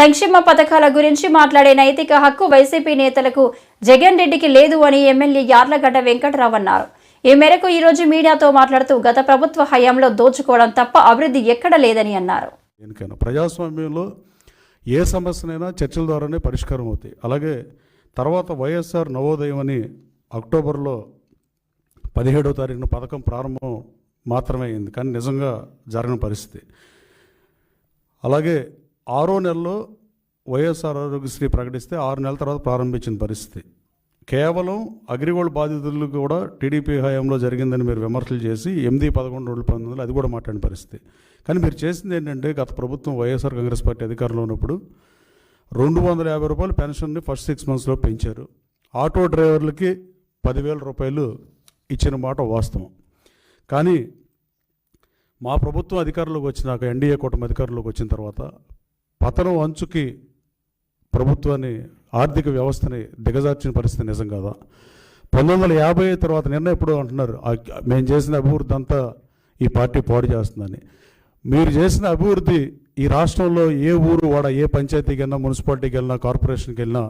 సంక్షేమ పథకాల గురించి మాట్లాడే నైతిక హక్కు వైసీపీ నేతలకు జగన్ రెడ్డికి లేదు అని ఎమ్మెల్యే యార్లగడ్డ వెంకటరావు అన్నారు. ఈ మేరకు ఈరోజు మీడియాతో మాట్లాడుతూ గత ప్రభుత్వ హయాంలో దోచుకోవడం తప్ప అభివృద్ధి ఎక్కడ లేదని అన్నారు. ప్రజాస్వామ్యంలో ఏ సమస్యనైనా చర్చల ద్వారానే పరిష్కారం అవుతాయి. అలాగే తర్వాత వైఎస్ఆర్ నవోదయం అని అక్టోబర్లో పదిహేడో తారీఖున పథకం ప్రారంభం మాత్రమే అయింది. కానీ నిజంగా జరగని పరిస్థితి. అలాగే ఆరో నెలలో వైఎస్ఆర్ ఆరోగ్యశ్రీ ప్రకటిస్తే ఆరు నెలల తర్వాత ప్రారంభించిన పరిస్థితి. కేవలం అగ్రిగోల్డ్ బాధితులు కూడా టీడీపీ హయాంలో జరిగిందని మీరు విమర్శలు చేసి ఎనిమిది పదకొండు రోజులు పంతొమ్మిది అది కూడా మాట్లాడిన పరిస్థితి. కానీ మీరు చేసింది ఏంటంటే గత ప్రభుత్వం వైఎస్ఆర్ కాంగ్రెస్ పార్టీ అధికారంలో ఉన్నప్పుడు రెండు వందల యాభై రూపాయలు పెన్షన్ని ఫస్ట్ సిక్స్ మంత్స్లో పెంచారు. ఆటో డ్రైవర్లకి పదివేల రూపాయలు ఇచ్చిన మాట వాస్తవం. కానీ మా ప్రభుత్వం అధికారంలోకి వచ్చినాక ఎన్డీఏ కూటమి అధికారంలోకి వచ్చిన తర్వాత పతనం అంచుకి ప్రభుత్వాన్ని ఆర్థిక వ్యవస్థని దిగజార్చిన పరిస్థితి నిజం కాదా? పంతొమ్మిది వందల యాభై తర్వాత నిన్న ఎప్పుడు అంటున్నారు మేము చేసిన అభివృద్ధి అంతా ఈ పార్టీ పాడు చేస్తుందని. మీరు చేసిన అభివృద్ధి ఈ రాష్ట్రంలో ఏ ఊరు వాడ ఏ పంచాయతీకి వెళ్ళినా మున్సిపాలిటీకి వెళ్ళినా కార్పొరేషన్కి వెళ్ళినా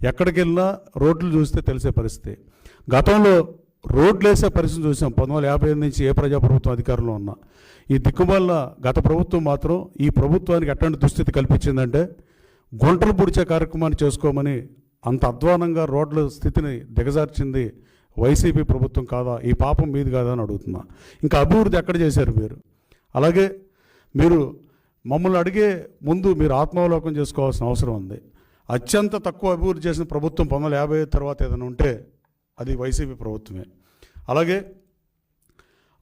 ఎక్కడికి వెళ్ళినా రోడ్లు చూస్తే తెలిసే పరిస్థితి. గతంలో రోడ్లు వేసే పరిస్థితి చూసాం. పంతొమ్మిది వందల యాభై ఎనిమిది నుంచి ఏ ప్రజాప్రభుత్వం అధికారంలో ఉన్నా. ఈ దిక్కుమల్ల గత ప్రభుత్వం మాత్రం ఈ ప్రభుత్వానికి ఎట్లాంటి దుస్థితి కల్పించిందంటే గుంటలు పుడిచే కార్యక్రమాన్ని చేసుకోమని అంత అధ్వానంగా రోడ్ల స్థితిని దిగజార్చింది వైసీపీ ప్రభుత్వం కాదా? ఈ పాపం మీది కాదా అని అడుగుతున్నా. ఇంకా అభివృద్ధి ఎక్కడ చేశారు మీరు? అలాగే మీరు మమ్మల్ని అడిగే ముందు మీరు ఆత్మావలోకం చేసుకోవాల్సిన అవసరం ఉంది. అత్యంత తక్కువ అభివృద్ధి చేసిన ప్రభుత్వం పంతొమ్మిది యాభై తర్వాత ఏదైనా ఉంటే అది వైసీపీ ప్రభుత్వమే. అలాగే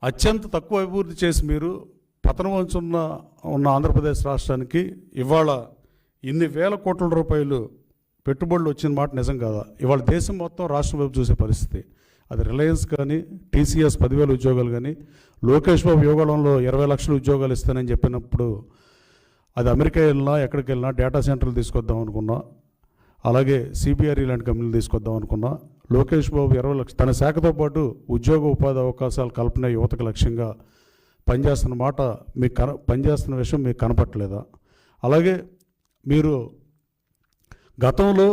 అత్యంత తక్కువ అభివృద్ధి చేసి మీరు పతనం వంచున్న ఉన్న ఆంధ్రప్రదేశ్ రాష్ట్రానికి ఇవాళ ఇన్ని వేల కోట్ల రూపాయలు పెట్టుబడులు వచ్చిన మాట నిజం కాదా? ఇవాళ దేశం మొత్తం రాష్ట్రం వైపు చూసే పరిస్థితి. అది రిలయన్స్ కానీ టీసీఎస్ పదివేల ఉద్యోగాలు కానీ లోకేష్ బాబు యోగాలంలో ఇరవై లక్షల ఉద్యోగాలు ఇస్తానని చెప్పినప్పుడు అది అమెరికా వెళ్ళినా ఎక్కడికి వెళ్ళినా డేటా సెంటర్లు తీసుకొద్దాం అనుకున్నా అలాగే సిబిఆర్ఈ లాంటి కంపెనీలు తీసుకొద్దాం అనుకున్నా లోకేష్ బాబు ఇరవై లక్ష తన శాఖతో పాటు ఉద్యోగ ఉపాధి అవకాశాలు కల్పన యువతకు లక్ష్యంగా పనిచేస్తున్న మాట మీకు కన పనిచేస్తున్న విషయం మీకు కనపట్టలేదా? అలాగే మీరు గతంలో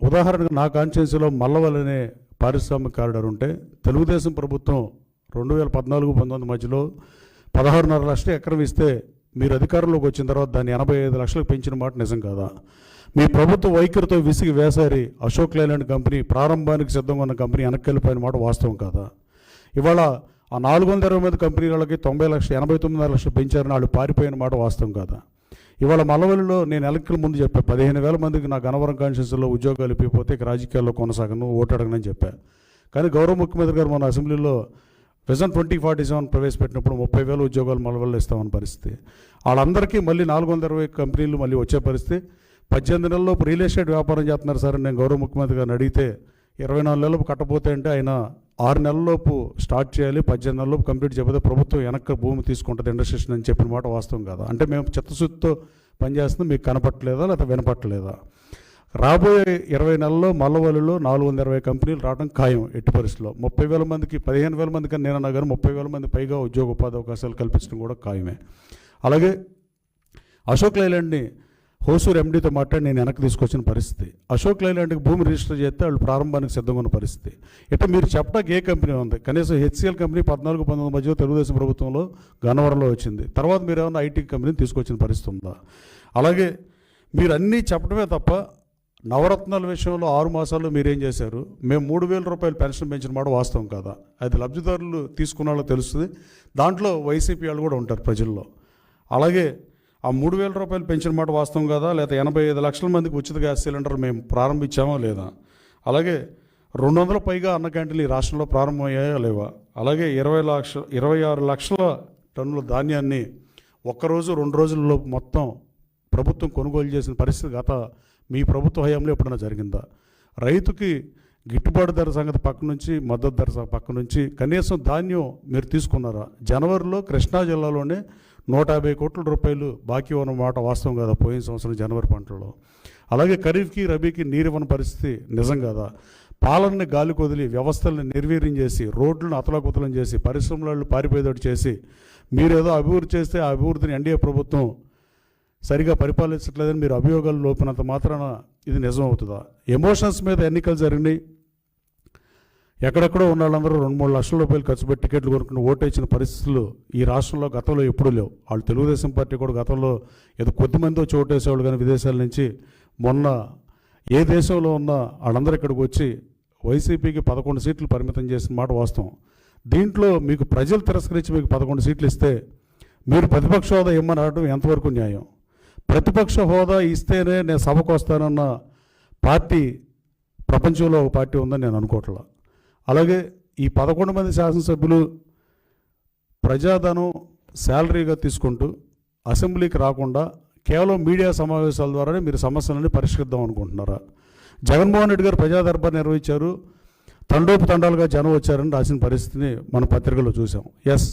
ఉదాహరణకు నా కాన్స్టిట్యున్సీలో మల్లవల్ అనే పారిశ్రామిక కారిడార్ ఉంటే తెలుగుదేశం ప్రభుత్వం రెండు వేల పద్నాలుగు పంతొమ్మిది మధ్యలో పదహారున్నర లక్షలు ఎకరం ఇస్తే మీరు అధికారంలోకి వచ్చిన తర్వాత దాన్ని ఎనభై ఐదు లక్షలకు పెంచిన మాట నిజం కాదా? మీ ప్రభుత్వ వైఖరితో విసిగి వేసారి అశోక్ లైలాండ్ కంపెనీ ప్రారంభానికి సిద్ధంగా ఉన్న కంపెనీ వెనక్కి వెళ్ళిపోయిన మాట వాస్తవం కాదా? ఇవాళ ఆ నాలుగు వందల ఇరవై మంది కంపెనీలకి తొంభై లక్షలు ఎనభై తొమ్మిది లక్షలు పెంచారని వాళ్ళు పారిపోయిన మాట వాస్తవం కాదా? ఇవాళ మలవల్లిలో నేను ఎలక్ట్రికల్ ముందు చెప్పా పదిహేను వేల మందికి నా గనవరం కాన్స్టిట్యూన్సీలో ఉద్యోగాలు ఇప్పిపోతే ఇక రాజకీయాల్లో కొనసాగను ఓటు చెప్పాను చెప్పా. కానీ గౌరవ ముఖ్యమంత్రి గారు మన అసెంబ్లీలో విజన్ ట్వంటీ ఫార్టీ సెవెన్ ప్రవేశపెట్టినప్పుడు ముప్పై వేల ఉద్యోగాలు మల్లవల్లి ఇస్తామన్న పరిస్థితి. వాళ్ళందరికీ మళ్ళీ నాలుగు వందల ఇరవై కంపెనీలు మళ్ళీ వచ్చే పరిస్థితి. పద్దెనిమిది నెలల్లో రియల్ ఎస్టేట్ వ్యాపారం చేస్తున్నారు సార్ నేను గౌరవ ముఖ్యమంత్రి గారిని అడిగితే ఇరవై నాలుగు నెలలు కట్టపోతే అంటే ఆయన ఆరు నెలల్లోపు స్టార్ట్ చేయాలి పద్దెనిమిది నెలలోపు కంప్లీట్ చేయకపోతే ప్రభుత్వం వెనక్కి భూమి తీసుకుంటుంది ఇండస్ట్రేషన్ అని చెప్పిన మాట వాస్తవం కాదు? అంటే మేము చిత్తశుద్ధితో పనిచేస్తుంది మీకు కనపట్టలేదా లేకపోతే వినపట్టలేదా? రాబోయే ఇరవై నెలల్లో మల్లవల్లిలో నాలుగు వందల ఇరవై కంపెనీలు రావడం ఖాయం ఎట్టి పరిస్థితుల్లో ముప్పై వేల మందికి పదిహేను వేల మంది కానీ నేను కానీ ముప్పై వేల మంది పైగా ఉద్యోగ ఉపాధి అవకాశాలు కల్పించడం కూడా ఖాయమే. అలాగే అశోక్ లైలాండ్ని హోసూర్ ఎండీతో మాట్లాడి నేను వెనక్కి తీసుకొచ్చిన పరిస్థితి. అశోక్ లైలాండ్కి భూమి రిజిస్టర్ చేస్తే వాళ్ళు ప్రారంభానికి సిద్ధంగా ఉన్న పరిస్థితి. ఇట్లా మీరు చెప్పడానికి ఏ కంపెనీ ఉంది? కనీసం హెచ్సిఎల్ కంపెనీ పద్నాలుగు పంతొమ్మిది మధ్య తెలుగుదేశం ప్రభుత్వంలో గన్నవరంలో వచ్చింది. తర్వాత మీరు ఏమైనా ఐటీ కంపెనీని తీసుకొచ్చిన పరిస్థితి ఉందా? అలాగే మీరు అన్నీ చెప్పడమే తప్ప నవరత్నాల విషయంలో ఆరు మాసాల్లో మీరేం చేశారు? మేము మూడు వేల రూపాయలు పెన్షన్ పెంచిన మాట వాస్తవం కాదా? అది లబ్ధిదారులు తీసుకున్న వాళ్ళకి తెలుస్తుంది. దాంట్లో వైసీపీ వాళ్ళు కూడా ఉంటారు ప్రజల్లో. అలాగే ఆ మూడు వేల రూపాయలు పెంచిన మాట వాస్తవం కదా? లేదా ఎనభై ఐదు లక్షల మందికి ఉచిత గ్యాస్ సిలిండర్ మేము ప్రారంభించామా లేదా? అలాగే రెండు వందల పైగా అన్న క్యాంటీన్లు ఈ రాష్ట్రంలో ప్రారంభమయ్యాయా లేవా? అలాగే ఇరవై లక్ష ఇరవై ఆరు లక్షల టన్నుల ధాన్యాన్ని ఒక్కరోజు రెండు రోజుల్లో మొత్తం ప్రభుత్వం కొనుగోలు చేసిన పరిస్థితి గత మీ ప్రభుత్వ హయాంలో ఎప్పుడైనా జరిగిందా? రైతుకి గిట్టుబాటు ధర సంగతి పక్క నుంచి మద్దతు ధర పక్క నుంచి కనీసం ధాన్యం మీరు తీసుకున్నారా? జనవరిలో కృష్ణా జిల్లాలోనే నూట యాభై కోట్ల రూపాయలు బాకీ ఉన్న మాట వాస్తవం కదా? పోయిన సంవత్సరం జనవరి పంటలో. అలాగే ఖరీఫ్కి రబీకి నీరు ఇవ్వని పరిస్థితి నిజం కదా? పాలనని గాలి కొదిలి వ్యవస్థలను నిర్వీర్యం చేసి రోడ్లను అతలకుతలం చేసి పరిశ్రమలలో పారిపోయేటట్టు చేసి మీరేదో అభివృద్ధి చేస్తే ఆ అభివృద్ధిని ఎన్డీఏ ప్రభుత్వం సరిగా పరిపాలించట్లేదని మీరు అభియోగాలు లోపినంత మాత్రాన ఇది నిజం అవుతుందా ఎమోషన్స్ మీద ఎన్నికలు జరిగినాయి. ఎక్కడెక్కడో ఉన్న వాళ్ళందరూ రెండు మూడు లక్షల రూపాయలు ఖర్చు పెట్టి టికెట్లు కొనుక్కుని ఓటేసిన పరిస్థితులు ఈ రాష్ట్రంలో గతంలో ఎప్పుడూ లేవు. వాళ్ళు తెలుగుదేశం పార్టీ కూడా గతంలో ఏదో కొద్దిమంది వచ్చి ఓటేసేవాళ్ళు కానీ విదేశాల నుంచి మొన్న ఏ దేశంలో ఉన్న వాళ్ళందరూ ఇక్కడికి వచ్చి వైసీపీకి పదకొండు సీట్లు పరిమితం చేసిన మాట వాస్తవం. దీంట్లో మీకు ప్రజలు తిరస్కరించి మీకు పదకొండు సీట్లు ఇస్తే మీరు ప్రతిపక్ష హోదా ఇమ్మని అనడం ఎంతవరకు న్యాయం? ప్రతిపక్ష హోదా ఇస్తేనే నేను సభకు వస్తానన్న పార్టీ ప్రపంచంలో ఒక పార్టీ ఉందని నేను అనుకోవట్లా. అలాగే ఈ పదకొండు మంది శాసనసభ్యులు ప్రజాధనం శాలరీగా తీసుకుంటూ అసెంబ్లీకి రాకుండా కేవలం మీడియా సమావేశాల ద్వారానే మీరు సమస్యలని పరిష్కరిద్దాం అనుకుంటున్నారా? జగన్మోహన్ రెడ్డి గారు ప్రజాదర్బార్ నిర్వహించారు. తండోపు తండాలుగా జనం వచ్చారని రాసిన పరిస్థితిని మన పత్రికలో చూసాం ఎస్